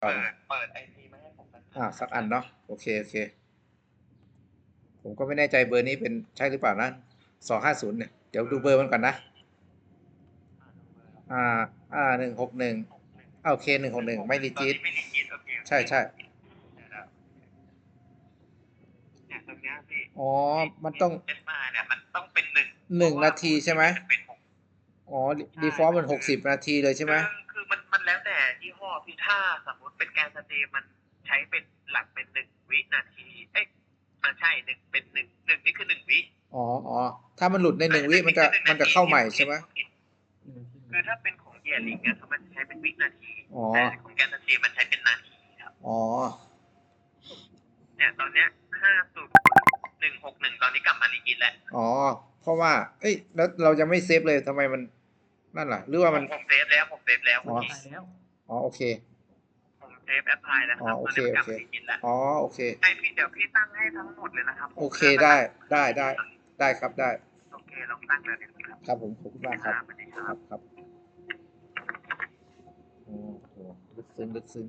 เปิเอาดเปิดไอพีมาให้ผมสักอ่าสักอันเนาะโอเคโอเค ผมก็ไม่แน่ใจเบอร์นี้เป็นใช่หรือเปล่านะสองห้าศูนย์เนี่ยเดี๋ยวดูเบอร์มันก่อนนะ อ่า อ่าหนึ่งหกหนึ่งโอเคหนึ่งหกหนึ่งไม่รีจิตไม่รีจิตโอเคใช่ใช่เนี่ยตรงเนี้ยพี่อ๋อ มันต้องเอสมาเนี่ยมันต้องเป็นหนึ่งหนึ่งนาทีใช่ไหมนเป็นหกอ๋อดีฟอลต์มันหกสิบนาทีเลยใช่ไหมคื ยี่ห้อพี่ถ้าสมมติเป็นแกนสตรีมมันใช้เป็นหลักเป็นหนึ่งวินาที เอ๊ะมันใช่หนึ่งเป็นหนึ่งหนึ่งนี่คือหนึ่งวิอ๋ออ๋อถ้ามันหลุดในหนึ่งวิมันจะมันจะเข้าใหม่ใช่ไหมคือถ้าเป็นของเยียริงเนี่ยมันใช้เป็นวินาทีอ๋อแต่ของแกนสตรีมมันใช้เป็นนาทีครับอ๋อเนี่ยตอนเนี้ยห้าศูนย์หนึ่งหกหนึ่งตอนนี้กลับมารีจิตแล้วอ๋อเพราะว่า เอ้ย แล้วเราจะไม่เซฟเลยทำไมมันนั่นล่ะ หรือว่ามันผมเซฟแล้วผมเซฟแล้วอ๋อตายแล้ว อ๋อโอเคผมเซฟแอปพลายแล้วครับอ๋อโอตอนเคนี้มันกลับโอเคมารีจิตแล้วอ๋อโอเค ไอพี่เดี๋ยวพี่ตั้งให้ทั้งหมดเลยนะครับโอเคได้ได้ได้ได้ครับได้โอเคลองตั้งเลยนะครับครับผมขอบคุณมากครับสวัสดีคครัรับ บครับโอ้โหลึกซึ้งลึกซึ้ง